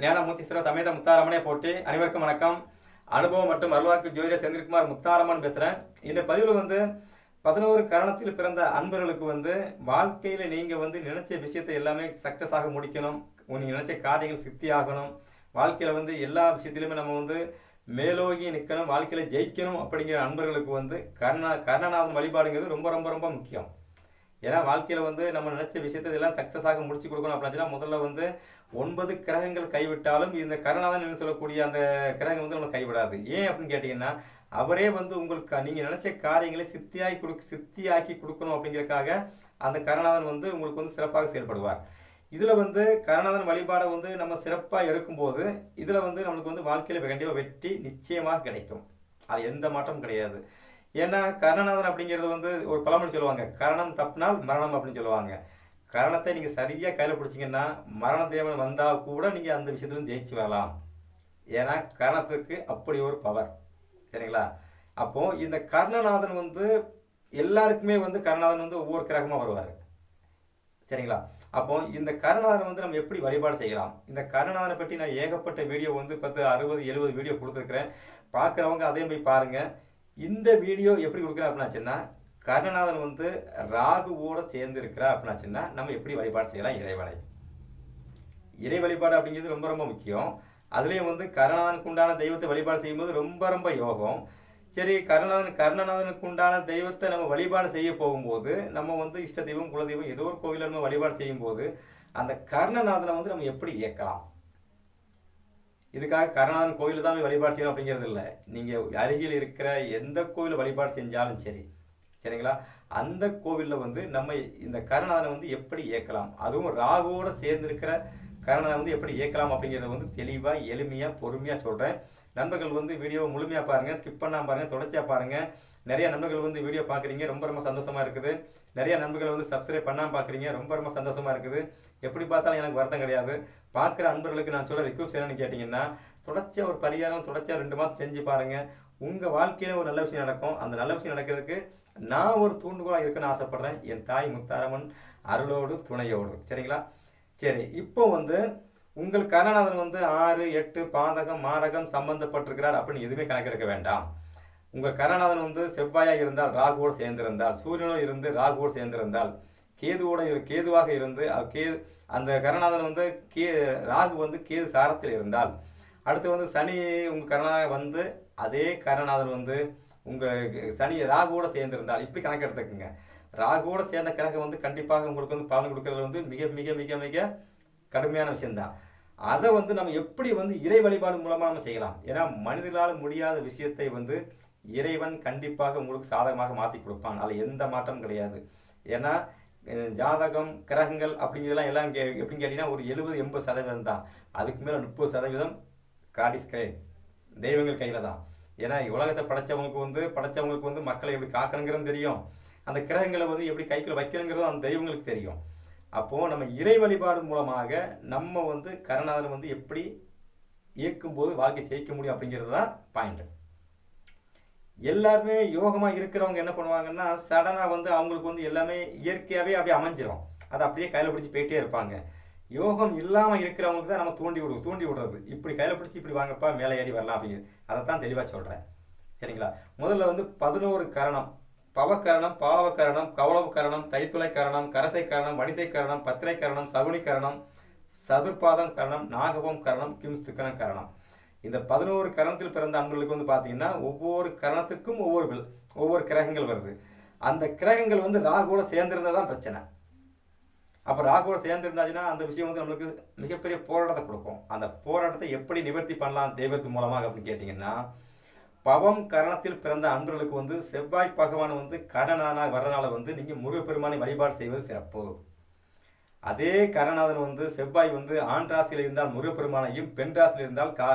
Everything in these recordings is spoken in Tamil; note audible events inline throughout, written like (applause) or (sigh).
ஞானமூர்த்தீஸ்வரர் சமேத முத்தாரமனே போட்டி அனைவருக்கும் வணக்கம். அனுபவம் மற்றும் அருள்வாக்கு ஜோதிடர் செந்தில்குமார் முத்தாரமன் பேசுகிறேன் இந்த பதிவில் வந்து பதினோரு காரணத்தில் பிறந்த அன்பர்களுக்கு வந்து வாழ்க்கையில் நீங்கள் வந்து நினைச்ச விஷயத்தை எல்லாமே சக்ஸஸ் ஆக முடிக்கணும். நீங்கள் நினைச்ச காரியங்கள் சித்தி ஆகணும். வாழ்க்கையில் வந்து எல்லா விஷயத்திலுமே நம்ம வந்து மேலோகி நிற்கணும் வாழ்க்கையில் ஜெயிக்கணும் அப்படிங்கிற அன்பர்களுக்கு வந்து கர்ண கர்ணநாதன் வழிபாடுங்கிறது ரொம்ப ரொம்ப ரொம்ப முக்கியம். ஏன்னா வாழ்க்கையில் வந்து நம்ம நினைச்ச விஷயத்தை எல்லாம் சக்ஸஸ் ஆக முடிச்சு கொடுக்கணும் அப்படின்னா முதல்ல வந்து ஒன்பது கிரகங்கள் கைவிட்டாலும் இந்த கருணாதன் என்று சொல்லக்கூடிய அந்த கிரகம் வந்து நம்ம கைவிடாது. ஏன் அப்படின்னு கேட்டிங்கன்னா அவரே வந்து உங்களுக்கு நீங்கள் நினச்ச காரியங்களை சித்தியாகி கொடு சித்தியாக்கி கொடுக்கணும் அப்படிங்கிறதுக்காக அந்த கருணாதன் வந்து உங்களுக்கு வந்து சிறப்பாக செயல்படுவார். இதில் வந்து கருணாதன் வழிபாடை வந்து நம்ம சிறப்பாக எடுக்கும்போது இதில் வந்து நம்மளுக்கு வந்து வாழ்க்கையில் கண்டிப்பாக வெற்றி நிச்சயமாக கிடைக்கும். அது எந்த மாற்றமும் கிடையாது. ஏன்னா கருணாநாதன் அப்படிங்கிறது வந்து ஒரு பழமொழி சொல்லுவாங்க கரணம் தப்பினால் மரணம் அப்படின்னு சொல்லுவாங்க. கரணத்தை நீங்கள் சரியாக கையில் பிடிச்சிங்கன்னா மரண தேவன் வந்தால் கூட நீங்கள் அந்த விஷயத்துலேருந்து ஜெயிச்சு வரலாம். ஏன்னா கரணத்துக்கு அப்படி ஒரு பவர் சரிங்களா? அப்போது இந்த கர்ணநாதன் வந்து எல்லாருக்குமே வந்து கருணாதன் வந்து ஒவ்வொரு கிரகமாக வருவார். சரிங்களா? அப்போ இந்த கருணாதனை வந்து நம்ம எப்படி வழிபாடு செய்யலாம்? இந்த கருணாதனை பற்றி நான் ஏகப்பட்ட வீடியோ வந்து பத்து அறுபது எழுபது வீடியோ கொடுத்துருக்குறேன். பார்க்குறவங்க அதையும் போய் பாருங்கள் இந்த வீடியோ எப்படி கொடுக்குறேன் அப்படின்னாச்சுன்னா கர்ணநாதன் வந்து ராகுவோட சேர்ந்து இருக்கிறா அப்படின்னாச்சுன்னா நம்ம எப்படி வழிபாடு செய்யலாம்? இறைவனை. இறை வழிபாடு அப்படிங்கிறது ரொம்ப ரொம்ப முக்கியம். அதுலேயும் வந்து கருணாதனுக்கு உண்டான தெய்வத்தை வழிபாடு செய்யும்போது ரொம்ப ரொம்ப யோகம். சரி கருணாதன் கருணநாதனுக்கு உண்டான தெய்வத்தை நம்ம வழிபாடு செய்ய போகும்போது நம்ம வந்து இஷ்ட தெய்வம் குலதெய்வம் ஏதோ ஒரு கோவிலில் நம்ம வழிபாடு செய்யும்போது அந்த கர்ணநாதனை வந்து நம்ம எப்படி இயக்கலாம்? இதுக்காக கருணாதன் கோயில் தான் போய் வழிபாடு செய்யணும் அப்படிங்கிறது இல்லை. நீங்கள் அருகில் இருக்கிற எந்த கோவில் வழிபாடு செஞ்சாலும் சரி. சரிங்களா? அந்த கோவிலில் வந்து நம்ம இந்த கருணாதனை வந்து எப்படி இயக்கலாம் அதுவும் ராகுவோட சேர்ந்திருக்கிற கருணனை வந்து எப்படி இயக்கலாம் அப்படிங்கிறத வந்து தெளிவாக எளிமையாக பொறுமையாக சொல்கிறேன் நண்பர்கள் வந்து வீடியோ முழுமையாக பாருங்கள் ஸ்கிப் பண்ணாமல் பாருங்கள் தொடர்ச்சியாக பாருங்கள் நிறைய நண்பர்கள் வந்து வீடியோ பார்க்குறீங்க ரொம்ப ரொம்ப சந்தோஷமாக இருக்குது. நிறைய நண்பர்கள் வந்து சப்ஸ்கிரைப் பண்ணாமல் பார்க்குறீங்க ரொம்ப ரொம்ப சந்தோஷமாக இருக்குது. எப்படி பார்த்தாலும் எனக்கு வருத்தம் கிடையாது. பார்க்குற அன்பர்களுக்கு நான் சொல்ல ரிக்வஸ்ட் என்னன்னு கேட்டிங்கன்னா தொடர்ச்சியாக ஒரு பரிகாரம் தொடர்ச்சியாக ரெண்டு மாதம் செஞ்சு பாருங்கள் உங்கள் வாழ்க்கையில் ஒரு நல்ல விஷயம் நடக்கும். அந்த நல்ல விஷயம் நடக்கிறதுக்கு நான் ஒரு தூண்டுகோலாக இருக்குன்னு ஆசைப்பட்றேன். என் தாய் முத்தாரம்மன் அருளோடு துணையோடு. சரிங்களா? சரி இப்போ வந்து உங்கள் கருணாநாதன் வந்து ஆறு எட்டு பாதகம் மாதகம் சம்பந்தப்பட்டிருக்கிறார் அப்படின்னு எதுவுமே கணக்கெடுக்க வேண்டாம். உங்கள் கருணாநாதன் வந்து செவ்வாயாக இருந்தால் ராகுவோடு சேர்ந்திருந்தால் சூரியனோடு இருந்து ராகுவோடு சேர்ந்திருந்தால் கேதுவோட இரு கேதுவாக இருந்து கேது அந்த கருணாதன் வந்து கே ராகு வந்து கேது சாரத்தில் இருந்தால் அடுத்து வந்து சனி உங்கள் கருணாநாதன் வந்து அதே கருணாதன் வந்து உங்கள் சனி ராகுவோட சேர்ந்திருந்தால் இப்படி கணக்கு எடுத்துக்கோங்க. ராகுவோட சேர்ந்த கிரகம் வந்து கண்டிப்பாக உங்களுக்கு வந்து பலன் கொடுக்கறது வந்து மிக மிக மிக மிக கடுமையான விஷயம்தான். அதை வந்து நம்ம எப்படி வந்து இறை வழிபாடு மூலமாக நம்ம செய்யலாம்? ஏன்னா மனிதர்களால் முடியாத விஷயத்தை வந்து இறைவன் கண்டிப்பாக உங்களுக்கு சாதகமாக மாற்றி கொடுப்பான். அதில் எந்த மாற்றமும் கிடையாது. ஏன்னா ஜாதகம் கிரகங்கள் அப்படிங்கிறதெல்லாம் எல்லாம் கே எப்படின்னு கேட்டிங்கன்னா ஒரு எழுபது எண்பது சதவீதம் தான் அதுக்கு மேலே முப்பது சதவீதம் காடிஸ் தெய்வங்கள் கையில் தான் ஏன்னா உலகத்தை படைச்சவங்களுக்கு வந்து படைச்சவங்களுக்கு வந்து மக்களை எப்படி காக்கணுங்கிறது தெரியும். அந்த கிரகங்களை வந்து எப்படி கைக்குள்ள வைக்கணுங்கிறதும் அந்த தெய்வங்களுக்கு தெரியும். அப்போது நம்ம இறை வழிபாடு மூலமாக நம்ம வந்து கருணாதனை வந்து எப்படி இயக்கும்போது வாழ்க்கை ஜெயிக்க முடியும் அப்படிங்கிறது தான் பாயிண்ட் எல்லாருமே யோகமாக இருக்கிறவங்க என்ன பண்ணுவாங்கன்னா சடனாக வந்து அவங்களுக்கு வந்து எல்லாமே இயற்கையாகவே அப்படியே அமைஞ்சிரும். அதை அப்படியே கையில் பிடிச்சி போயிட்டே இருப்பாங்க. யோகம் இல்லாமல் இருக்கிறவங்களுக்கு தான் நம்ம தூண்டி விடுவோம் தூண்டி விடுறது. இப்படி கையில் பிடிச்சி இப்படி வாங்கப்பா மேலே ஏறி வரலாம் அப்படிங்கிறது அதை தான் தெளிவாக சொல்கிறேன் சரிங்களா? முதல்ல வந்து பதினோரு கரணம். பவக்கரணம் பாவக்கரணம் கவளவக்கரணம் கரணம் தைத்துளை கரணம் கரசை கரணம் கரணம் பத்திரை கரணம் சகுனி கரணம் சதுர்பாதம் கரணம் நாகபம் கரணம் கிம்ஸ்துக்கணம் கரணம். இந்த பதினோரு கரணத்தில் பிறந்த அன்பர்களுக்கு வந்து பார்த்தீங்கன்னா ஒவ்வொரு கரணத்துக்கும் ஒவ்வொரு ஒவ்வொரு கிரகங்கள் வருது. அந்த கிரகங்கள் வந்து ராகுவோட சேர்ந்திருந்ததான் பிரச்சனை. அப்போ ராகுவோட சேர்ந்திருந்தாச்சுன்னா அந்த விஷயம் வந்து நம்மளுக்கு மிகப்பெரிய போராட்டத்தை கொடுக்கும். அந்த போராட்டத்தை எப்படி நிவர்த்தி பண்ணலாம் தெய்வத்து மூலமாக அப்படின்னு கேட்டிங்கன்னா பவம் கரணத்தில் பிறந்த அன்பர்களுக்கு வந்து செவ்வாய் பகவான் வந்து கரணனாக வர்றனால வந்து நீங்கள் முருகப்பெருமானை வழிபாடு செய்வது சிறப்பு. அதே கரணாதன் வந்து செவ்வாய் வந்து ஆண் ராசியில் இருந்தால் முருகப்பெருமானையும் பெண் ராசியில் இருந்தால் கா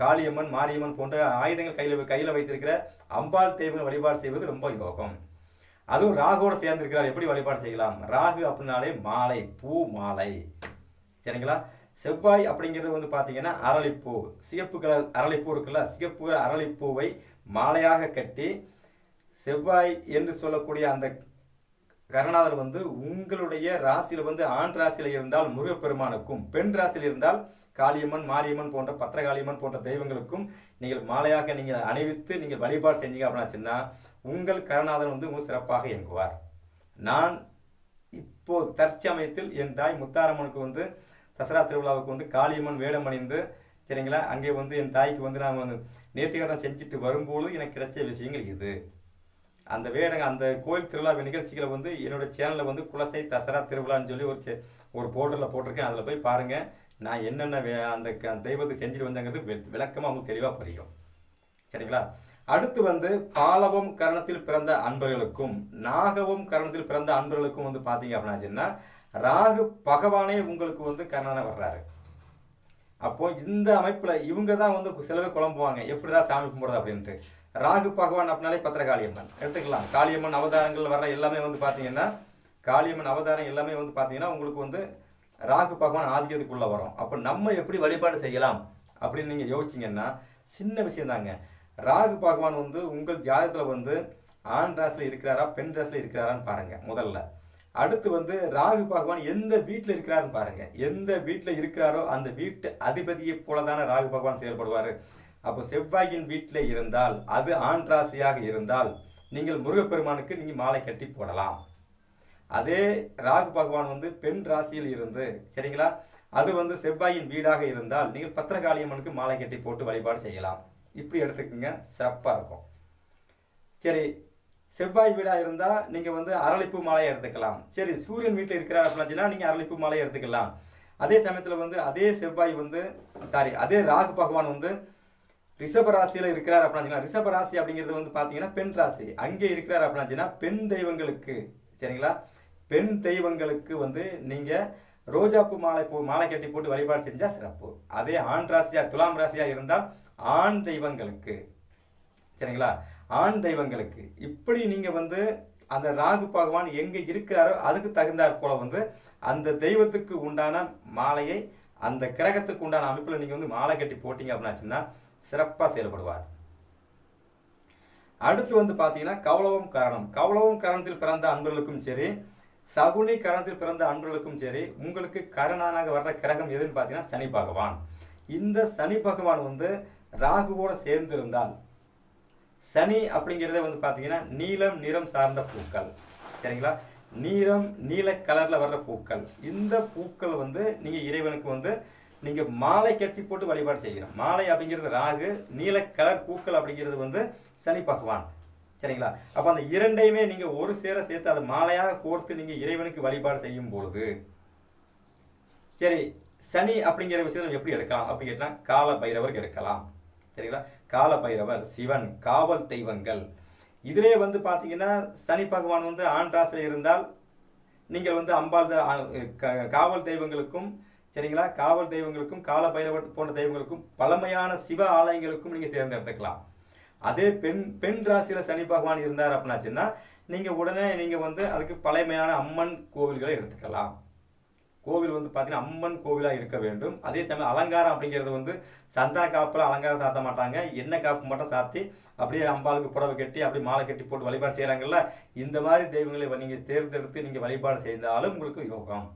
காளியம்மன் மாரியம்மன் போன்ற ஆயுதங்கள் கையில் கையில் வைத்திருக்கிற அம்பாள் தெய்வங்கள் வழிபாடு செய்வது ரொம்ப யோகம். அதுவும் ராகுவோடு சேர்ந்திருக்கிறார். எப்படி வழிபாடு செய்யலாம்? ராகு அப்படின்னாலே மாலை பூ மாலை. சரிங்களா? செவ்வாய் அப்படிங்கிறது வந்து பார்த்தீங்கன்னா அரளிப்பூ. சிகப்பு கலர் அரளிப்பூ இருக்குல்ல? சிகப்பு அரளிப்பூவை மாலையாக கட்டி செவ்வாய் என்று சொல்லக்கூடிய அந்த கருணாதர் வந்து உங்களுடைய ராசியில் வந்து ஆண் ராசியில் இருந்தால் முருகப்பெருமானுக்கும் பெண் ராசியில் இருந்தால் காளியம்மன் மாரியம்மன் போன்ற பத்திரகாளியம்மன் போன்ற தெய்வங்களுக்கும் நீங்கள் மாலையாக நீங்கள் அணிவித்து நீங்கள் வழிபாடு செஞ்சீங்க அப்படின்னாச்சுன்னா உங்கள் கருணாதன் வந்து உங்கள் சிறப்பாக இயங்குவார். நான் இப்போ தற்சமயத்தில் என் தாய் முத்தாரம்மனுக்கு வந்து தசரா திருவிழாவுக்கு வந்து காளியம்மன் வேடம் அணிந்து சரிங்களா? அங்கே வந்து என் தாய்க்கு வந்து நான் வந்து நேர்த்திக்கடன் செஞ்சுட்டு வரும்போது எனக்கு கிடைச்ச விஷயங்கள் இது. அந்த வேடங்க அந்த கோயில் திருவிழா நிகழ்ச்சிகளை வந்து என்னோட சேனலில் வந்து குலசை தசரா திருவிழான்னு சொல்லி ஒரு ஒரு போர்டரில் போட்டிருக்கேன். அதில் போய் பாருங்கள் நான் என்னென்ன வே அந்த க- தெய்வத்தை செஞ்சுட்டு வந்தேங்கிறது விளக்கமாக விளக்கமா தெளிவாக புரியும். சரிங்களா? அடுத்து வந்து பாலவம் கரணத்தில் பிறந்த அன்பர்களுக்கும் நாகவம் கரணத்தில் பிறந்த அன்பர்களுக்கும் வந்து பார்த்தீங்க அப்படின்னாச்சுன்னா ராகு பகவானே உங்களுக்கு வந்து கர்ணனா வர்றாரு. அப்போ இந்த அமைப்பில் இவங்க தான் வந்து சிலவே குழம்புவாங்க. எப்படிடா சாமி கும்பிடுறது அப்படின்ட்டு. ராகு பகவான் அப்படின்னாலே பத்திரகாளியம்மன். எடுத்துக்கலாம். காளியம்மன் அவதாரங்கள் வர்ற எல்லாமே வந்து பார்த்தீங்கன்னா காளியம்மன் அவதாரம் எல்லாமே வந்து பார்த்தீங்கன்னா உங்களுக்கு வந்து ராகு பகவான் ஆதிக்கத்துக்குள்ள வரும். அப்போ நம்ம எப்படி வழிபாடு செய்யலாம் அப்படின்னு நீங்கள் யோசிச்சீங்கன்னா சின்ன விஷயம் தாங்க. ராகு பகவான் வந்து உங்கள் ஜாதகத்தில் வந்து ஆண் ராசியில் இருக்கிறாரா பெண் ராசியில் இருக்கிறாரான்னு பாருங்க முதல்ல. அடுத்து வந்து ராகு பகவான் எந்த வீட்டில் இருக்கிறாருன்னு பாருங்க. எந்த வீட்டில் இருக்கிறாரோ அந்த வீட்டு அதிபதியை போல தானே ராகு பகவான் செயல்படுவார். அப்போ செவ்வாயின் வீட்டில் இருந்தால் அது ஆண் ராசியாக இருந்தால் நீங்கள் முருகப்பெருமானுக்கு நீங்கள் மாலை கட்டி போடலாம். அதே ராகு பகவான் வந்து பெண் ராசியில் இருந்து சரிங்களா? அது வந்து செவ்வாயின் வீடாக இருந்தால் நீங்கள் பத்திரகாளியம்மனுக்கு மாலை கட்டி போட்டு வழிபாடு செய்யலாம். இப்படி எடுத்துக்கோங்க சிறப்பாக இருக்கும். சரி செவ்வாய் வீடாக இருந்தால் நீங்கள் வந்து அரளிப்பு மாலையை எடுத்துக்கலாம். சரி சூரியன் வீட்டில் இருக்கிறார் அப்படின்னா நீங்கள் அரளிப்பு மாலையை எடுத்துக்கலாம். அதே சமயத்தில் வந்து அதே செவ்வாய் வந்து சாரி அதே ராகு பகவான் வந்து ரிஷப ராசியில் இருக்கிறார் அப்படின்னா ரிஷப ராசி அப்படிங்கிறது வந்து பார்த்தீங்கன்னா பெண் ராசி. அங்கே இருக்கிறார் அப்படின்னா பெண் தெய்வங்களுக்கு சரிங்களா? பெண் தெய்வங்களுக்கு வந்து நீங்கள் ரோஜாப்பூ மாலை பூ மாலை கட்டி போட்டு வழிபாடு செஞ்சால் சிறப்பு. அதே ஆண் ராசியா துலாம் ராசியா இருந்தால் ஆண் தெய்வங்களுக்கு சரிங்களா? ஆண் தெய்வங்களுக்கு. இப்படி நீங்கள் வந்து அந்த ராகு பகவான் எங்கே இருக்கிறாரோ அதுக்கு தகுந்தாற் போல வந்து அந்த தெய்வத்துக்கு உண்டான மாலையை அந்த கிரகத்துக்கு உண்டான அமைப்பில் நீங்கள் வந்து மாலை கட்டி போட்டிங்க அப்படின்னாச்சுன்னா சிறப்பாக செயல்படுவார். அடுத்து வந்து பார்த்தீங்கன்னா கவலவம் காரணம். கவலவம் காரணத்தில் பிறந்த அன்பர்களுக்கும் சரி சகுனி கரணத்தில் பிறந்த அன்பர்களுக்கும் சரி உங்களுக்கு கரணானாக வர்ற கிரகம் எதுன்னு பார்த்தீங்கன்னா சனி பகவான். இந்த சனி பகவான் வந்து ராகுவோட சேர்ந்து இருந்தால் சனி அப்படிங்கிறதே வந்து பார்த்தீங்கன்னா நீலம் நிறம் சார்ந்த பூக்கள். சரிங்களா? நீலம் நீல கலரில் வர்ற பூக்கள். இந்த பூக்கள் வந்து நீங்கள் இறைவனுக்கு வந்து நீங்க மாலை கட்டி போட்டு வழிபாடு செய்யணும். மாலை அப்படிங்கிறது ராகு நீல கலர் பூக்கள் அப்படிங்கிறது வந்து சனி பகவான். சரிங்களா? அப்ப அந்த இரண்டையுமே நீங்க ஒரு சேர சேர்த்து அதை மாலையாக கோர்த்து நீங்க இறைவனுக்கு வழிபாடு செய்யும் பொழுது சரி சனி அப்படிங்கிற விஷயத்தை நம்ம எப்படி எடுக்கலாம் அப்படின்னு கேட்டால் கால பைரவர் எடுக்கலாம். சரிங்களா? கால பைரவர் சிவன் காவல் தெய்வங்கள். இதிலே வந்து பார்த்தீங்கன்னா சனி பகவான் வந்து ஆண் ராசியில் இருந்தால் நீங்கள் வந்து அம்பாள் க- காவல் தெய்வங்களுக்கும் சரிங்களா? காவல் தெய்வங்களுக்கும் கால பைரவர் போன்ற தெய்வங்களுக்கும் பழமையான சிவ ஆலயங்களுக்கும் நீங்கள் தேர்ந்தெடுத்துக்கலாம். அதே பெண் பெண் ராசியில் சனி பகவான் இருந்தார் அப்படின்னாச்சுன்னா நீங்கள் உடனே நீங்கள் வந்து அதுக்கு பழமையான அம்மன் கோவில்களை எடுத்துக்கலாம். கோவில் வந்து பார்த்தீங்கன்னா அம்மன் கோவிலாக இருக்க வேண்டும். அதே சமயம் அலங்காரம் அப்படிங்கிறது வந்து சந்தன காப்பில் அலங்காரம் சாத்த மாட்டாங்க. எண்ணெய் காப்பு மட்டும் சாத்தி அப்படியே அம்பாளுக்கு புடவை கட்டி அப்படியே மாலை கட்டி போட்டு வழிபாடு செய்கிறாங்கல்ல இந்த மாதிரி தெய்வங்களை நீங்கள் தேர்ந்தெடுத்து நீங்கள் வழிபாடு செய்தாலும் உங்களுக்கு யோகம்.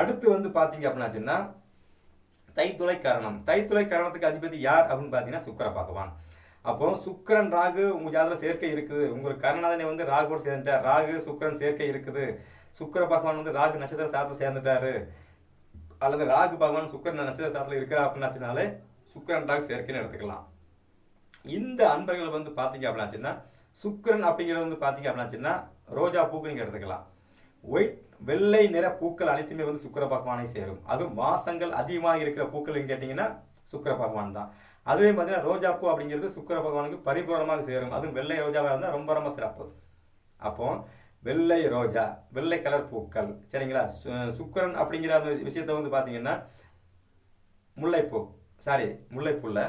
அடுத்து வந்து பார்த்தீங்க அப்படின்னாச்சுன்னா தைத்துளை கரணம். தைத்துளை கரணத்துக்கு அதிபதி யார் அப்படின்னு பார்த்தீங்கன்னா சுக்கிர பகவான். அப்போ சுக்கரன் ராகு உங்க ஜாதகத்தில் சேர்க்கை இருக்குது. உங்களுக்கு கருணாதனை வந்து ராகுவோடு சேர்ந்துட்டார். ராகு சுக்கரன் சேர்க்கை இருக்குது. சுக்கர பகவான் வந்து ராகு நட்சத்திர சாதத்தில் சேர்ந்துட்டாரு. அல்லது ராகு பகவான் சுக்கரன் நட்சத்திர சாதத்தில் இருக்கிறா அப்படின்னாச்சுனாலே சுக்கிரன் ராகு சேர்க்கைன்னு எடுத்துக்கலாம். இந்த அன்பர்கள் வந்து பார்த்தீங்க அப்படின்னாச்சுன்னா சுக்கரன் அப்படிங்கிறது வந்து பார்த்தீங்க அப்படின்னாச்சுன்னா ரோஜா பூக்கு நீங்கள் எடுத்துக்கலாம். ஒயிட் வெள்ளை நிற பூக்கள் அனைத்துமே வந்து சுக்கர பகவானை சேரும். அதுவும் வாசங்கள் அதிகமாக இருக்கிற பூக்கள் கேட்டிங்கன்னா சுக்கிர பகவான் தான். அதுவே பார்த்தீங்கன்னா ரோஜாப்பூ அப்படிங்கிறது சுக்கர பகவானுக்கு பரிபூரணமாக சேரும். அதுவும் வெள்ளை ரோஜாவாக இருந்தால் ரொம்ப ரொம்ப சிறப்பு. அப்போ வெள்ளை ரோஜா வெள்ளை கலர் பூக்கள் சரிங்களா? சு- சுக்கிரன் அப்படிங்கிற அந்த விஷயத்தை வந்து பார்த்தீங்கன்னா முல்லைப்பூ சாரி முல்லைப்பூவில்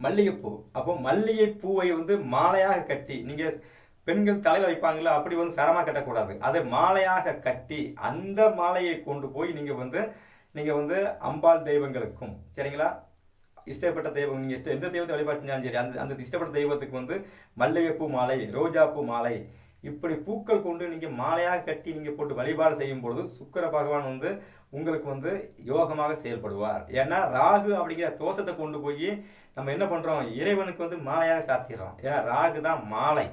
மல்லிகைப்பூ. அப்போ மல்லிகை பூவை வந்து மாலையாக கட்டி நீங்கள் பெண்கள் தலையில் வைப்பாங்கல்ல அப்படி வந்து சரமாக கட்டக்கூடாது. அதை மாலையாக கட்டி அந்த மாலையை கொண்டு போய் நீங்கள் வந்து நீங்கள் வந்து அம்பாள் தெய்வங்களுக்கும் சரிங்களா? இஷ்டப்பட்ட தெய்வம் நீங்கள் இஷ்ட எந்த தெய்வத்தை வழிபாடு செஞ்சாலும் சரி அந்த அந்த இஷ்டப்பட்ட தெய்வத்துக்கு வந்து மல்லிகைப்பூ மாலை ரோஜாப்பூ மாலை இப்படி பூக்கள் கொண்டு நீங்கள் மாலையாக கட்டி நீங்கள் போட்டு வழிபாடு செய்யும் பொழுது சுக்கர பகவான் வந்து உங்களுக்கு வந்து யோகமாக செயல்படுவார். ஏன்னா ராகு அப்படிங்கிற தோஷத்தை கொண்டு போய் நம்ம என்ன பண்ணுறோம் இறைவனுக்கு வந்து மாலையாக சாத்திடுறோம். ஏன்னா ராகு தான் மாலை.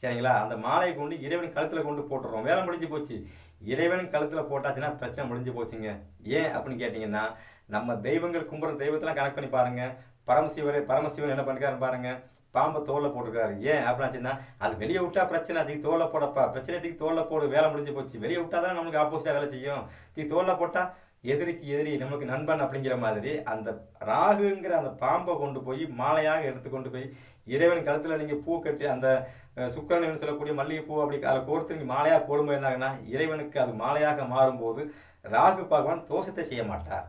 சரிங்களா? அந்த மாலையை கொண்டு இறைவன் கழுத்தில் கொண்டு போட்டுறோம். வேலை முடிஞ்சு போச்சு. இறைவன் கழுத்தில் போட்டாச்சுன்னா பிரச்சனை முடிஞ்சு போச்சுங்க. ஏன் அப்படின்னு கேட்டிங்கன்னா நம்ம தெய்வங்கள் கும்பிட்ற தெய்வத்தெல்லாம் கனெக்ட் பண்ணி பாருங்கள் பரமசிவரே பரமசிவன் என்ன பண்ணிருக்காருன்னு பாருங்கள் பாம்பை தோலில் போட்டுருக்காரு. ஏன் அப்படின்னாச்சுன்னா அது வெளியே விட்டா பிரச்சனை. அதுக்கு தோலை போடப்பா. பிரச்சனை தூக்கி தோலை போடு. வேலை முடிஞ்சு போச்சு. வெளியே விட்டா தான் நமக்கு ஆப்போசிட்டாக வேலை செய்யும். தூக்கி தோலை போட்டால் எதிரிக்கு எதிரி நமக்கு நண்பன் அப்படிங்கிற மாதிரி அந்த ராகுங்கிற அந்த பாம்பை கொண்டு போய் மாலையாக எடுத்து கொண்டு போய் இறைவன் கழுத்தில் நீங்கள் பூ கட்டி அந்த சுக்கரன் சுக்கிரன் சொல்லக்கூடிய மல்லிகைப்பூ அப்படி அதை கோர்த்து நீங்கள் மாலையாக போடும்போது என்னாகுன்னா இறைவனுக்கு அது மாலையாக மாறும்போது ராகு பகவான் தோஷத்தை செய்ய மாட்டார்.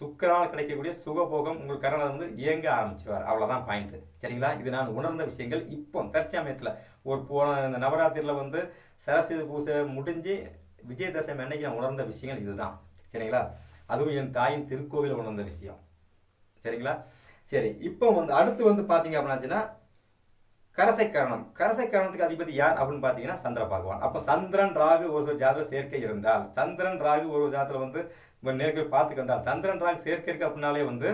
சுக்கரால் கிடைக்கக்கூடிய சுகபோகம் உங்கள் கரணம் வந்து இயங்க ஆரம்பிச்சிருவார். அவ்வளோதான் பாயிண்ட்டு சரிங்களா? இது நான் உணர்ந்த விஷயங்கள். இப்போ தற்சமயத்தில் ஒரு போன இந்த நவராத்திரியில் வந்து சரஸ்வதி பூஜை முடிஞ்சு விஜயதசமி அன்னைக்கு நான் உணர்ந்த விஷயங்கள் இதுதான். சரிங்களா? அதுவும் என் தாயின் திருக்கோவில் உணர்ந்த விஷயம். சரிங்களா? சரி இப்போ வந்து அடுத்து வந்து பார்த்தீங்க அப்படின்னாச்சுன்னா கரசை கரணம் கரசை கரணத்துக்கு அதிபதி யார் அப்படின்னு பார்த்தீங்கன்னா சந்திர பகவான். அப்போ சந்திரன் ராகு ஒரு ஜாதக சேர்க்கை இருந்தால் சந்திரன் ராகு ஒரு ஜாதத்தில் வந்து நம்ம நேர்கள் பார்த்துக்கிட்டால் சந்திரன் ராகு சேர்க்கை இருக்கு அப்படின்னாலே வந்து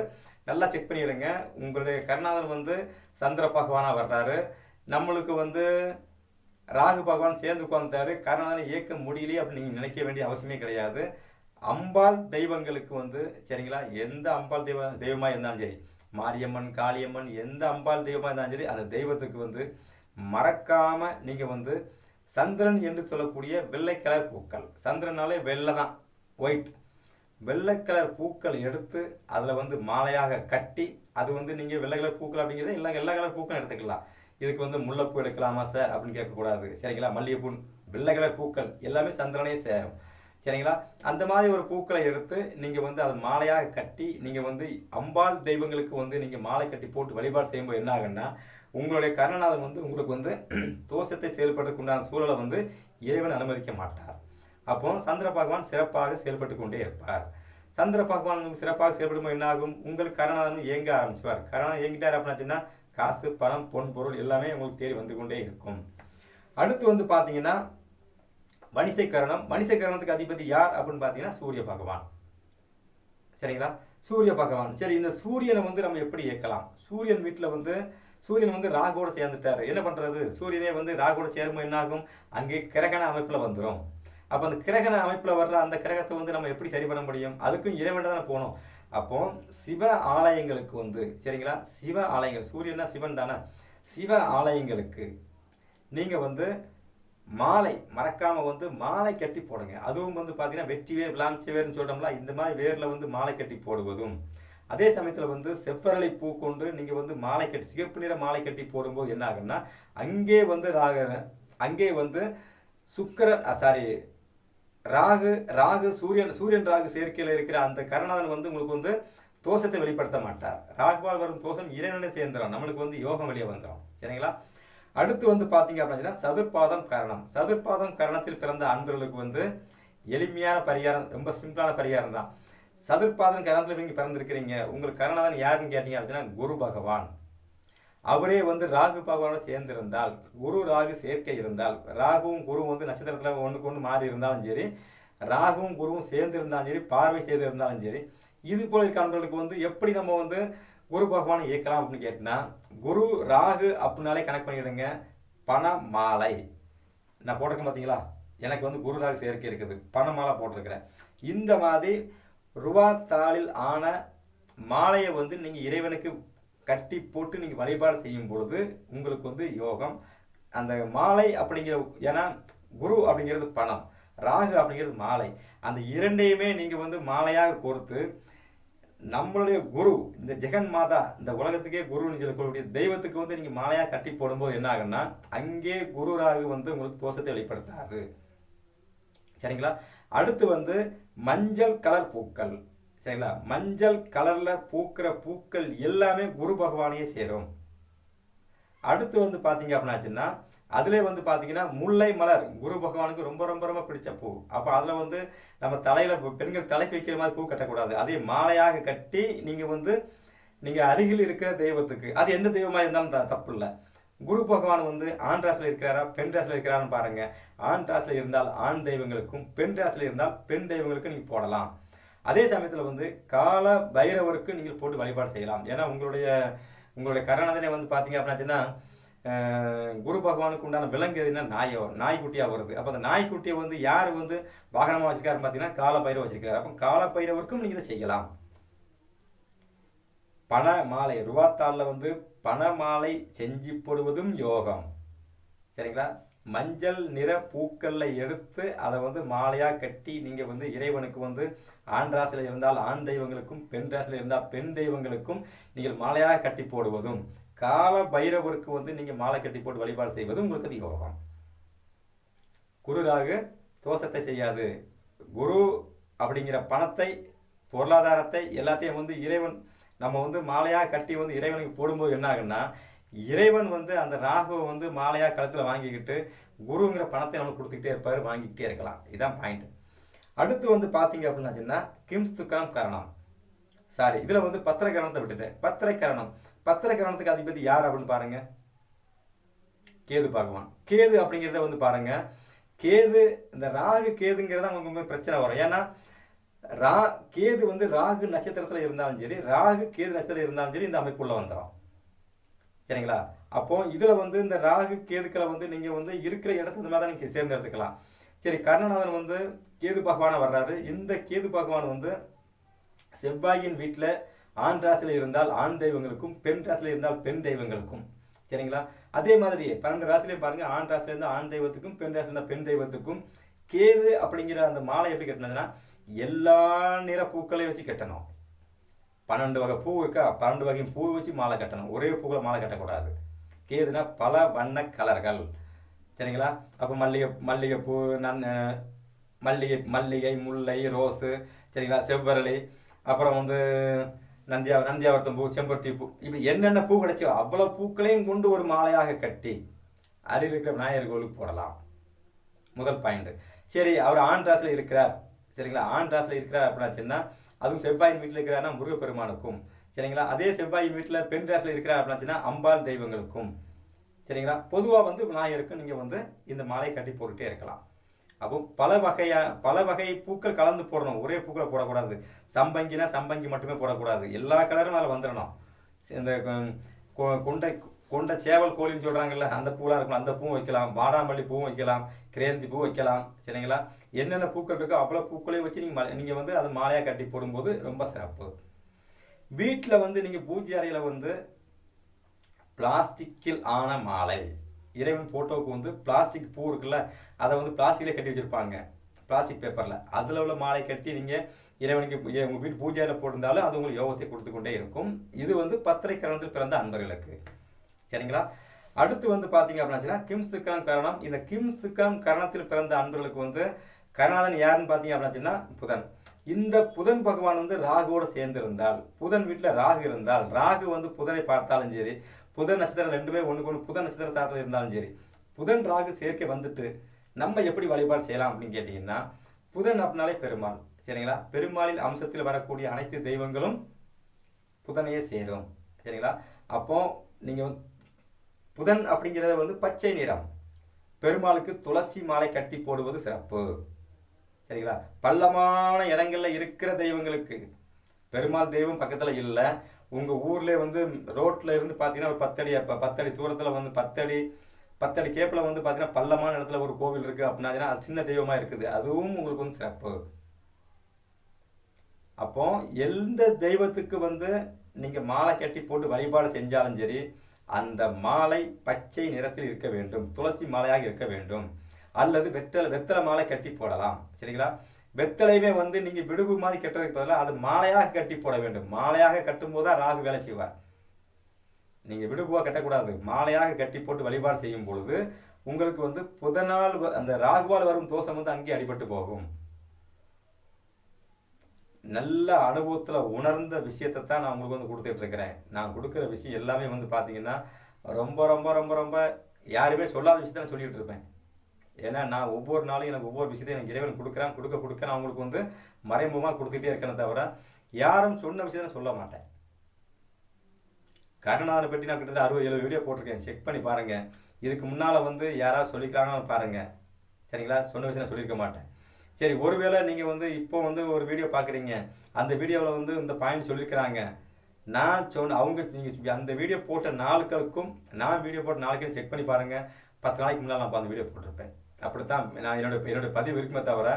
நல்லா செக் பண்ணிடுங்க. உங்களுடைய கருணாதன் வந்து சந்திர பகவானாக வர்றாரு. நம்மளுக்கு வந்து ராகு பகவான் சேர்ந்து உட்காந்துட்டாரு கருணாதனை இயக்க முடியலையே அப்படின்னு நீங்கள் நினைக்க வேண்டிய அவசியமே கிடையாது. அம்பாள் தெய்வங்களுக்கு வந்து சரிங்களா? எந்த அம்பாள் தெய்வ தெய்வமாக இருந்தாலும் சரி மாரியம்மன் காளியம்மன் எந்த அம்பாள் தெய்வமாக இருந்தாலும் சரி அந்த தெய்வத்துக்கு வந்து மறக்காமல் நீங்கள் வந்து சந்திரன் என்று சொல்லக்கூடிய வெள்ளை கலர் பூக்கள். சந்திரனாலே வெள்ளை தான் ஒயிட் வெள்ளை கலர் பூக்கள் எடுத்து அதில் வந்து மாலையாக கட்டி அது வந்து நீங்கள் வெள்ளை கலர் பூக்கள் அப்படிங்கிறது எல்லா எல்லா கலர் பூக்களும் எடுத்துக்கலாம். இதுக்கு வந்து முல்லைப்பூ எடுக்கலாமா சார் அப்படின்னு கேட்கக்கூடாது சரிங்களா? மல்லிகைப்பூ வெள்ளை கலர் பூக்கள் எல்லாமே சந்திரனே சேரும். சரிங்களா? அந்த மாதிரி ஒரு பூக்களை எடுத்து நீங்கள் வந்து அதை மாலையாக கட்டி நீங்கள் வந்து அம்பாள் தெய்வங்களுக்கு வந்து நீங்கள் மாலை கட்டி போட்டு வழிபாடு செய்யும்போது என்ன ஆகுன்னா உங்களுடைய கருணாநாதன் வந்து உங்களுக்கு வந்து (clears throat) தோஷத்தை செயல்படுறதுக்கு உண்டான சூழலை வந்து இறைவன் அனுமதிக்க மாட்டார். அப்போ சந்திர பகவான் சிறப்பாக செயல்பட்டு கொண்டே இருப்பார். சந்திர பகவான் சிறப்பாக செயல்படும்போது என்ன ஆகும்? உங்களுக்கு கருணாதன் இயங்க ஆரம்பிச்சுவார். கருணா இயங்கிட்டார் அப்படின்னாச்சுன்னா காசு பணம் பொன் பொருள் எல்லாமே உங்களுக்கு தேடி வந்து கொண்டே இருக்கும். அடுத்து வந்து பார்த்தீங்கன்னா மனிசை கரணம் மனிசை கரணத்துக்கு அதிபதி யார் அப்படின்னு பார்த்தீங்கன்னா சூரிய பகவான். சரிங்களா? சூரிய பகவான். சரி இந்த சூரியனை வந்து நம்ம எப்படி இயக்கலாம்? சூரியன் வீட்டில் வந்து சூரியன் வந்து ராகுவோட சேர்ந்துட்டாரு. என்ன பண்ணுறது சூரியனே வந்து ராகுவோட சேரும்போது என்ன ஆகும் அங்கே கிரகண அமைப்பில் வந்துடும் அப்போ அந்த கிரகண அமைப்பில் வர்ற அந்த கிரகத்தை வந்து நம்ம எப்படி சரி பண்ண முடியும்? அதுக்கும் இறைவன் தானே போகணும். அப்போ சிவ ஆலயங்களுக்கு வந்து சரிங்களா? சிவ ஆலயங்கள். சூரியன்னா சிவன் தானே. சிவ ஆலயங்களுக்கு நீங்கள் வந்து மாலை மறக்காம வந்து மாலை கட்டி போடுங்க. அதுவும் வந்து பார்த்தீங்கன்னா வெற்றி வேர் விளாமிச்ச வேர்னு சொல்றோம்ல இந்த மாதிரி வேர்ல வந்து மாலை கட்டி போடுவதும். அதே சமயத்தில் வந்து செவ்வரளை பூ கொண்டு நீங்கள் வந்து மாலை கட்டி சிகப்பு நிற மாலை கட்டி போடும்போது என்ன ஆகுன்னா அங்கே வந்து ராக அங்கே வந்து சுக்கர சாரி ராகு ராகு சூரியன் சூரியன் ராகு சேர்க்கையில் இருக்கிற அந்த கருணாதன் வந்து உங்களுக்கு வந்து தோஷத்தை வெளிப்படுத்த மாட்டார். ராகுவால் வரும் தோஷம் இறைவனே சேர்ந்துடும் நம்மளுக்கு வந்து யோகம் வெளியே வந்துடும் சரிங்களா? அடுத்து வந்து பார்த்தீங்க அப்படின்னா சதுர்பாதம் கரணம். சதுர்பாதம் கரணத்தில் பிறந்த அன்பர்களுக்கு வந்து எளிமையான பரிகாரம் ரொம்ப சிம்பிளான பரிகாரம் தான். சதுர்பாதம் கரணத்தில் நீங்கள் பிறந்திருக்கிறீங்க. உங்களுக்கு கரணாதன் யாருன்னு கேட்டீங்க அப்படின்னா குரு பகவான். அவரே வந்து ராகு பகவானோட சேர்ந்திருந்தால் குரு ராகு சேர்க்கை இருந்தால் ராகுவும் குருவும் வந்து நட்சத்திரத்தில் ஒன்றுக்கு ஒன்று மாறி இருந்தாலும் சரி ராகுவும் குருவும் சேர்ந்து இருந்தாலும் சரி பார்வை செய்திருந்தாலும் சரி இது போல இருக்கானவர்களுக்கு வந்து எப்படி நம்ம வந்து குரு பகவானை இயக்கலாம் அப்படின்னு கேட்டினா குரு ராகு அப்படின்னாலே கனெக்ட் பண்ணிடுங்க. பண மாலை நான் போட்டிருக்கேன் பார்த்தீங்களா எனக்கு வந்து குரு ராகு சேர்க்கை இருக்குது. பண மாலை போட்டிருக்கிறேன். இந்த மாதிரி ரூபா தாளில் ஆன மாலையை வந்து நீங்கள் இறைவனுக்கு கட்டி போட்டு நீங்கள் வழிபாடு செய்யும் பொழுது உங்களுக்கு வந்து யோகம். அந்த மாலை அப்படிங்கிற ஏன்னா குரு அப்படிங்கிறது பணம். ராகு அப்படிங்கிறது மாலை. அந்த இரண்டையுமே நீங்கள் வந்து மாலையாக கொடுத்து நம்மளுடைய குரு இந்த ஜெகன் மாதா இந்த உலகத்துக்கே குருன்னு சொல்லக்கூடிய தெய்வத்துக்கு வந்து நீங்கள் மாலையாக கட்டி போடும்போது என்ன ஆகுன்னா அங்கே குரு ராகு வந்து உங்களுக்கு தோஷத்தை வெளிப்படுத்தாது. சரிங்களா? அடுத்து வந்து மஞ்சள் கலர் பூக்கள். சரிங்களா? மஞ்சள் கலரில் பூக்கிற பூக்கள் எல்லாமே குரு பகவானையே சேரும். அடுத்து வந்து பார்த்தீங்க அப்படின்னாச்சுன்னா அதுலேயே வந்து பார்த்தீங்கன்னா முல்லை மலர் குரு பகவானுக்கு ரொம்ப ரொம்ப ரொம்ப பிடிச்ச பூ. அப்போ அதில் வந்து நம்ம தலையில் பெண்கள் தலைக்கு வைக்கிற மாதிரி பூ கட்டக்கூடாது. அதே மாலையாக கட்டி நீங்கள் வந்து நீங்கள் அருகில் இருக்கிற தெய்வத்துக்கு அது எந்த தெய்வமாக இருந்தாலும் த தப்பு இல்லை குரு பகவான் வந்து ஆண் ராசியில் இருக்கிறாரா பெண் ராசியில் இருக்கிறான்னு பாருங்க. ஆண் ராசியில் இருந்தால் ஆண் தெய்வங்களுக்கும் பெண் ராசியில் இருந்தால் பெண் தெய்வங்களுக்கும் நீங்கள் போடலாம். அதே சமயத்தில் வந்து கால பைரவருக்கு நீங்கள் போட்டு வழிபாடு செய்யலாம். ஏன்னா உங்களுடைய உங்களுடைய கருணாதனை வந்து பார்த்தீங்க அப்படின்னாச்சுன்னா குரு பகவானுக்கு உண்டான விலங்கு எதுனா நாய் நாய்க்குட்டியாக வருது அப்போ அந்த நாய்க்குட்டியை வந்து யார் வந்து வாகனமாக வச்சிருக்காருன்னு பார்த்தீங்கன்னா கால பைரவ வச்சிருக்காரு. அப்போ கால பைரவருக்கும் நீங்கள் இதை செய்யலாம். பண மாலை ரூபாத்தாளில் வந்து பண மாலை செஞ்சு போடுவதும் யோகம். சரிங்களா? மஞ்சள் நிற பூக்களில் எடுத்து அதை வந்து மாலையாக கட்டி நீங்கள் வந்து இறைவனுக்கு வந்து ஆண் ராசியில் இருந்தால் ஆண் தெய்வங்களுக்கும் பெண் ராசியில் இருந்தால் பெண் தெய்வங்களுக்கும் நீங்கள் மாலையாக கட்டி போடுவதும். கால பைரவருக்கு வந்து நீங்கள் மாலை கட்டி போட்டு வழிபாடு செய்வதும் உங்களுக்கு அது யோகம் குரு ராகு தோஷத்தை செய்யாது. குரு அப்படிங்கிற பணத்தை பொருளாதாரத்தை எல்லாத்தையும் வந்து இறைவன் நம்ம வந்து மாலையாக கட்டி வந்து இறைவனுக்கு போடும்போது என்ன ஆகுன்னா இறைவன் வந்து அந்த ராகுவை வந்து மாலையாக கழுத்தில் வாங்கிக்கிட்டு குருங்கிற பணத்தை நமக்கு கொடுத்துக்கிட்டே இருப்பார் வாங்கிக்கிட்டே இருக்கலாம். இதுதான் பாயிண்ட் அடுத்து வந்து பார்த்தீங்க அப்படின்னாச்சுன்னா கிம்ஸ்துக்காம் கரணம். சாரி இதில் வந்து பத்திரக்கரணத்தை விட்டுட்டேன். பத்திரை கரணம் பத்திர கரணத்துக்கு அதிபதி யார் அப்படின்னு பாருங்க. கேது பகவான். கேது அப்படிங்கிறத வந்து பாருங்க. கேது இந்த ராகு கேதுங்கிறத உங்களுக்கு கொஞ்சம் பிரச்சனை வரும். ஏன்னா ரா கேது வந்து ராகு நட்சத்திரத்தில் இருந்தாலும் சரி ராகு கேது நட்சத்திரம் இருந்தாலும் சரி இந்த அமைப்புள்ள வந்துடும் சரிங்களா? அப்போ இதில் வந்து இந்த ராகு கேதுக்களை வந்து நீங்கள் வந்து இருக்கிற இடத்துல மாதிரி தான் நீங்கள் சேர்ந்தெடுத்துக்கலாம். சரி கர்ணநாதன் வந்து கேது பகவானை வர்றாரு. இந்த கேது பகவான் வந்து செவ்வாயின் வீட்டில் ஆண் ராசியில் இருந்தால் ஆண் தெய்வங்களுக்கும் பெண் ராசியில் இருந்தால் பெண் தெய்வங்களுக்கும். சரிங்களா? அதே மாதிரி பன்னெண்டு ராசிலையும் பாருங்க ஆண் ராசியில் இருந்தால் ஆண் தெய்வத்துக்கும் பெண் ராசியில் இருந்தால் பெண் தெய்வத்துக்கும் கேது அப்படிங்கிற அந்த மாலை எப்படி கட்டினதுன்னா எல்லா நிற பூக்களையும் வச்சு கட்டணும். பன்னெண்டு வகை பூ இருக்கா? பன்னெண்டு வகையும் பூ வச்சு மாலை கட்டணும். ஒரே பூவில் மாலை கட்டக்கூடாது. கேதுனா பல வண்ண கலர்கள். சரிங்களா? அப்போ மல்லிகை மல்லிகைப்பூ நன் மல்லிகை மல்லிகை முல்லை ரோஸு சரிங்களா? செவ்வரளி அப்புறம் வந்து நந்தியா நந்தியாவர்த்தம் பூ செம்பருத்தி பூ. இப்படி என்னென்ன பூ கிடைச்சோ அவ்வளோ பூக்களையும் கொண்டு ஒரு மாலையாக கட்டி அருகில் இருக்கிற விநாயகர் கோவிலுக்கு போடலாம். முதல் பாயிண்ட் சரி அவர் ஆண் ராசியில் இருக்கிறார். சரிங்களா? ஆண் ராசியில் இருக்கிறார் அப்படின்னாச்சுன்னா அதுவும் செவ்வாயின் வீட்டில் இருக்கிறாருன்னா முருகப்பெருமானுக்கும். சரிங்களா? அதே செவ்வாயின் வீட்டில் பெண் ராசியில் இருக்கிறார் அப்படின்னாச்சுன்னா அம்பாள் தெய்வங்களுக்கும். சரிங்களா? பொதுவாக வந்து விநாயகருக்கும் நீங்கள் வந்து இந்த மாலை கட்டி போட்டுகிட்டே இருக்கலாம். அப்போ பல வகையா பல வகை பூக்கள் கலந்து போடணும். ஒரே பூக்களை போடக்கூடாது. சம்பங்கினா சம்பங்கி மட்டுமே போடக்கூடாது. எல்லா கலரும் அதில் வந்துடணும் இந்த கொ- கொண்டை கொண்ட சேவல் கோழின்னு சொல்கிறாங்கல்ல அந்த பூலாம் இருக்கும். அந்த பூவும் வைக்கலாம். வாடாமல்லி பூவும் வைக்கலாம். கிரேந்தி பூ வைக்கலாம். சரிங்களா? என்னென்ன பூக்கள் இருக்கோ அவ்வளோ பூக்களையும் வச்சு நீங்கள் நீங்கள் வந்து அதை மாலையாக கட்டி போடும்போது ரொம்ப சிறப்பு. வீட்டில் வந்து நீங்கள் பூஜை அறையில் வந்து பிளாஸ்டிக்கில் ஆன மாலை. இறைவன் ஃபோட்டோவுக்கு வந்து பிளாஸ்டிக் பூ இருக்குல்ல அதை வந்து பிளாஸ்டிக்கில் கட்டி வச்சுருப்பாங்க. பிளாஸ்டிக் பேப்பரில் அதில் உள்ள மாலை கட்டி நீங்கள் இறைவனுக்கு உங்கள் வீட்டு பூஜையில் போட்டிருந்தாலும் அது உங்களுக்கு யோகத்தை கொடுத்து கொண்டே இருக்கும். இது வந்து பத்திரை கரணத்தில் பிறந்த அன்பர்களுக்கு. சரிங்களா? அடுத்து வந்து பார்த்தீங்க அப்படின்னா கிம்ஸ் துக்கம் கரணம். இந்த கிம்ஸ் துக்கம் கரணத்தில் பிறந்த அன்பர்களுக்கு வந்து கருணாதன் யாருன்னு பார்த்தீங்க அப்படின்னா புதன். இந்த புதன் பகவான் வந்து ராகுவோடு சேர்ந்து இருந்தால் புதன் வீட்டில் ராகு இருந்தால் ராகு வந்து புதனை பார்த்தாலும் சரி புதன் நட்சத்திரம் ரெண்டுமே ஒன்றுக்கு ஒன்று புதன் நட்சத்திர சாரத்தில் இருந்தாலும் சரி புதன் ராகு சேர்க்கை வந்துட்டு நம்ம எப்படி வழிபாடு செய்யலாம் அப்படின்னு கேட்டிங்கன்னா புதன் அப்படின்னாலே பெருமாள். சரிங்களா? பெருமாளின் அம்சத்தில் வரக்கூடிய அனைத்து தெய்வங்களும் புதனையே சேரும். சரிங்களா? அப்போ நீங்கள் வந்து புதன் அப்படிங்கிறத வந்து பச்சை நிறம். பெருமாளுக்கு துளசி மாலை கட்டி போடுவது சிறப்பு. சரிங்களா? பள்ளமான இடங்களில் இருக்கிற தெய்வங்களுக்கு பெருமாள் தெய்வம் பக்கத்தில் இல்லை உங்கள் ஊர்லேயே வந்து ரோட்டில் இருந்து பார்த்தீங்கன்னா ஒரு பத்தடி அப்போ பத்தடி தூரத்தில் வந்து பத்தடி பத்தடி கேப்பில் வந்து பார்த்தீங்கன்னா பள்ளமான இடத்துல ஒரு கோவில் இருக்குது அப்படின்னா அது சின்ன தெய்வமாக இருக்குது. அதுவும் உங்களுக்கு வந்து சிறப்பு. அப்போ எந்த தெய்வத்துக்கு வந்து நீங்கள் மாலை கட்டி போட்டு வழிபாடு செஞ்சாலும் சரி அந்த மாலை பச்சை நிறத்தில் இருக்க வேண்டும் துளசி மாலையாக இருக்க வேண்டும். அல்லது வெத்தலை வெத்தலை மாலை கட்டி போடலாம். சரிங்களா? வெத்தலையுமே வந்து நீங்க விடுவு மாதிரி கட்டுறதுக்கு பதிலாக அது மாலையாக கட்டி போட வேண்டும். மாலையாக கட்டும் போது தான் ராகு வேலை செய்வார். நீங்க விடுபுவா கட்டக்கூடாது. மாலையாக கட்டி போட்டு வழிபாடு செய்யும் பொழுது உங்களுக்கு வந்து புதனால் வ- அந்த ராகுவால் வரும் தோஷம் வந்து அங்கேயே அடிபட்டு போகும். நல்ல அனுபவத்தில் உணர்ந்த விஷயத்தை தான் நான் உங்களுக்கு வந்து கொடுத்துட்டு இருக்கிறேன். நான் கொடுக்குற விஷயம் எல்லாமே வந்து பார்த்தீங்கன்னா ரொம்ப ரொம்ப ரொம்ப ரொம்ப யாருமே சொல்லாத விஷயத்த நான் சொல்லிட்டு இருப்பேன். ஏன்னா நான் ஒவ்வொரு நாளும் எனக்கு ஒவ்வொரு விஷயத்தையும் எனக்கு இறைவன் கொடுக்குறேன் கொடுக்க கொடுக்க நான் அவங்களுக்கு வந்து மறைமுகமாக கொடுத்துட்டே இருக்கேனே தவிர யாரும் சொன்ன விஷயத்தை சொல்ல மாட்டேன். கருணாதனை பற்றி நான் கிட்டத்தட்ட அறுபது ஏழு வீடியோ போட்டிருக்கேன். செக் பண்ணி பாருங்கள் இதுக்கு முன்னால் வந்து யாராவது சொல்லிக்கிறாங்கன்னு பாருங்கள் சரிங்களா? சொன்ன விஷயம் நான் சொல்லியிருக்க மாட்டேன். சரி ஒருவேளை நீங்கள் வந்து இப்போ வந்து ஒரு வீடியோ பார்க்குறீங்க அந்த வீடியோவில் வந்து இந்த பாயிண்ட் சொல்லியிருக்கிறாங்க நான் சொன்ன அவங்க நீங்கள் அந்த வீடியோ போட்ட நாளுக்களுக்கும் நான் வீடியோ போட்ட நாளுக்கும் செக் பண்ணி பாருங்கள் பத்து நாளைக்கு முன்னால் நான் அந்த வீடியோ போட்டிருப்பேன். அப்படித்தான். நான் என்னோட என்னோட பதிவு இருக்குமே தவிர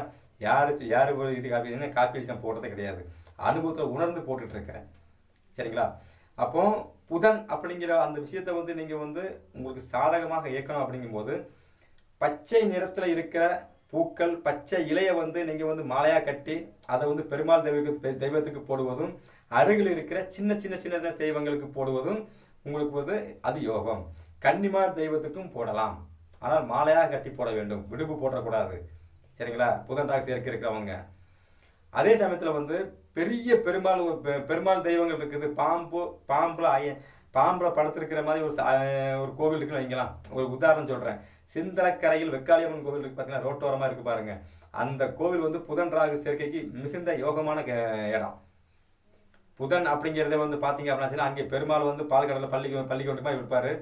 யாரு யாரு ஒரு இது காப்பி என்ன காப்பி அடிச்சு நான் போடுறதே கிடையாது. அனுபவத்தில் உணர்ந்து போட்டுட்ருக்கிறேன். சரிங்களா? அப்போ புதன் அப்படிங்கிற அந்த விஷயத்தை வந்து நீங்கள் வந்து உங்களுக்கு சாதகமாக இயக்கணும் அப்படிங்கும்போது பச்சை நிறத்தில் இருக்கிற பூக்கள் பச்சை இலையை வந்து நீங்கள் வந்து மாலையாக கட்டி அதை வந்து பெருமாள் தெய்வத்துக்கு தெய்வத்துக்கு போடுவதும் அருகில் இருக்கிற சின்ன சின்ன சின்ன தெய்வங்களுக்கு போடுவதும் உங்களுக்கு வந்து அது யோகம். கன்னிமார் தெய்வத்துக்கும் போடலாம். ஆனால் மாலையாக கட்டி போட வேண்டும். விடுப்பு போடக்கூடாது சரிங்களா? புதன் ராசி சேர்க்க இருக்கிறவங்க. அதே சமயத்தில் வந்து பெரிய பெருமாள் பெருமாள் தெய்வங்கள் இருக்குது. பாம்பு பாம்புல ஐய பாம்பில் படுத்திருக்கிற மாதிரி ஒரு ஒரு கோவில் இருக்குன்னு வைங்களாம் ஒரு உதாரணம் சொல்கிறேன் சிந்தலக்கரையில் வெக்காளியம்மன் கோவில் இருக்கு பார்த்தீங்கன்னா ரோட்டோரமாக இருக்குது பாருங்க. அந்த கோவில் வந்து புதன் ராகு சேர்க்கைக்கு மிகுந்த யோகமான க- இடம். புதன் அப்படிங்கிறத வந்து பார்த்தீங்க அப்படின்னா அங்கே பெருமாள் வந்து பால்கடலில் பள்ளி பள்ளி கொண்டு இருப்பார்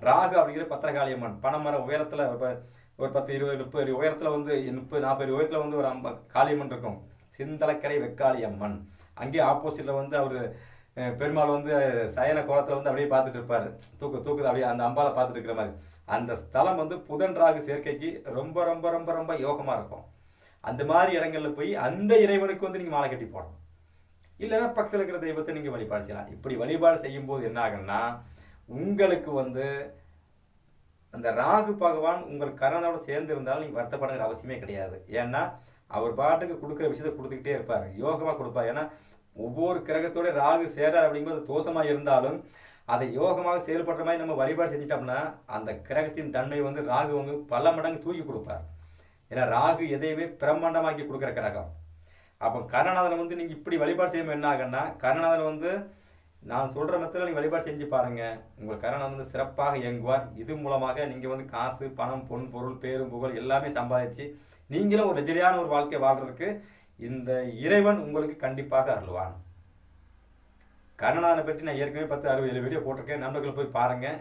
ராகு அப்படிங்கிற பத்திரகாளியம்மன். பனைமரம் உயரத்தில் ஒரு ப- ஒரு பத்து இருபது முப்பது அடி உயரத்தில் வந்து முப்பது நாற்பது அடி உயரத்தில் வந்து ஒரு அம்ப காளியம்மன் இருக்கும். சிந்தலக்கரை வெக்காளியம்மன். அங்கே ஆப்போசிட்டில் வந்து அவர் பெருமாள் வந்து சயன கோலத்தில் வந்து அப்படியே பார்த்துட்டு இருப்பார். தூக்கு தூக்குது அப்படியே அந்த அம்பாவை பார்த்துட்டு இருக்கிற மாதிரி. அந்த ஸ்தலம் வந்து புதன் ராகு சேர்க்கைக்கு ரொம்ப ரொம்ப ரொம்ப ரொம்ப யோகமாக இருக்கும். அந்த மாதிரி இடங்கள்ல போய் அந்த இறைவனுக்கு வந்து நீங்கள் மாலை கட்டி போடணும். இல்லைன்னா பக்கத்தில் இருக்கிற தெய்வத்தை நீங்கள் வழிபாடு செய்யலாம். இப்படி வழிபாடு செய்யும்போது என்ன ஆகுன்னா உங்களுக்கு வந்து அந்த ராகு பகவான் உங்கள் கரணனோட சேர்ந்து இருந்தாலும் நீங்கள் வருத்தப்படுங்கிற அவசியமே கிடையாது. ஏன்னா அவர் பாட்டுக்கு கொடுக்குற விஷயத்தை கொடுத்துக்கிட்டே இருப்பார். யோகமாக கொடுப்பார். ஏன்னா ஒவ்வொரு கிரகத்தோட ராகு சேரார் அப்படிங்கும்போது தோஷமாக இருந்தாலும் அதை யோகமாக செயல்படுற மாதிரி நம்ம வழிபாடு செஞ்சிட்டோம்னா அந்த கிரகத்தின் தன்மை வந்து ராகு வந்து பல மடங்கு தூக்கி கொடுப்பார். ஏன்னா ராகு எதையுமே பிரம்மாண்டமாக்கி கொடுக்குற கிரகம். அப்போ கருணாநாதன் வந்து நீங்கள் இப்படி வழிபாடு செய்யும்போது என்ன ஆகுன்னா கருணாநாதன் வந்து நான் சொல்கிற மெத்தடில் நீங்கள் வழிபாடு செஞ்சு பாருங்கள் உங்கள் கரணம் வந்து சிறப்பாக இயங்குவார். இது மூலமாக நீங்கள் வந்து காசு பணம் பொன் பொருள் பேரும் புகழ் எல்லாமே சம்பாதிச்சு நீங்களும் ஒரு எதிரியான ஒரு வாழ்க்கை வாழ்கிறதுக்கு இந்த இறைவன் உங்களுக்கு கண்டிப்பாக அருள்வான். கருணாநாதனை பற்றி நான் ஏற்கனவே பத்து அறுபது ஏழு வீடியோ போட்டிருக்கேன். நண்பர்கள் போய் பாருங்கள்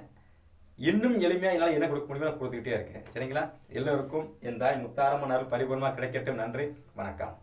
இன்னும் எளிமையாக என்னால் என்ன கொடுக்க முடியுமோ நான் கொடுத்துக்கிட்டே இருக்கேன். சரிங்களா? எல்லோருக்கும் என் தாய் முத்தாரம்மன் அருள் பரிபூர்ணமாக கிடைக்கட்டும். நன்றி. வணக்கம்.